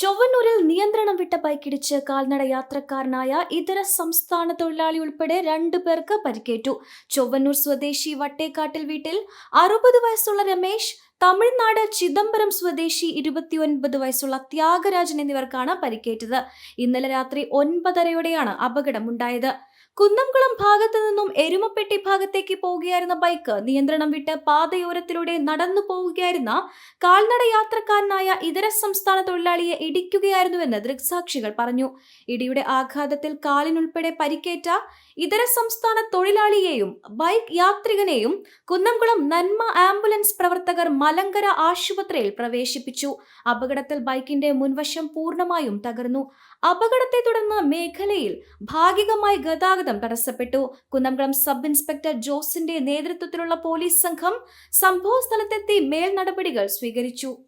ചൊവ്വന്നൂരിൽ നിയന്ത്രണം വിട്ട ബൈക്കിടിച്ച് കാൽനട യാത്രക്കാരനായ ഇതര സംസ്ഥാന തൊഴിലാളി ഉൾപ്പെടെ രണ്ടു പേർക്ക് പരിക്കേറ്റു. ചൊവ്വന്നൂർ സ്വദേശി വട്ടേക്കാട്ടിൽ വീട്ടിൽ അറുപത് വയസ്സുള്ള രമേശ് തമിഴ്നാട് ചിദംബരം സ്വദേശി ഇരുപത്തിയൊൻപത് വയസ്സുള്ള ത്യാഗരാജൻ എന്നിവർക്കാണ് പരിക്കേറ്റത്. ഇന്നലെ രാത്രി ഒൻപതരയോടെയാണ് അപകടമുണ്ടായത്. കുന്നംകുളം ഭാഗത്തു നിന്നും എരുമപ്പെട്ടി ഭാഗത്തേക്ക് പോവുകയായിരുന്ന ബൈക്ക് നിയന്ത്രണം വിട്ട് പാതയോരത്തിലൂടെ നടന്നു പോവുകയായിരുന്ന കാൽനട യാത്രക്കാരനായ ഇതര സംസ്ഥാന തൊഴിലാളിയെ ഇടിക്കുകയായിരുന്നുവെന്ന് ദൃക്സാക്ഷികൾ പറഞ്ഞു. ഇടിയുടെ ആഘാതത്തിൽ കാലിനുൾപ്പെടെ പരിക്കേറ്റ ഇതര സംസ്ഥാന തൊഴിലാളിയെയും ബൈക്ക് യാത്രികനെയും കുന്നംകുളം നന്മ ആംബുലൻസ് പ്രവർത്തകർ മലങ്കര ആശുപത്രിയിൽ പ്രവേശിപ്പിച്ചു. അപകടത്തിൽ ബൈക്കിന്റെ മുൻവശം പൂർണമായും തകർന്നു. അപകടത്തെ തുടർന്ന് മേഖലയിൽ ഭാഗികമായി ഗതാഗതം തടസ്സപ്പെട്ടു. കുന്നംകുളം സബ് ഇൻസ്പെക്ടർ ജോസിന്റെ നേതൃത്വത്തിലുള്ള പോലീസ് സംഘം സംഭവ സ്ഥലത്തെത്തി മേൽ നടപടികൾ സ്വീകരിച്ചു.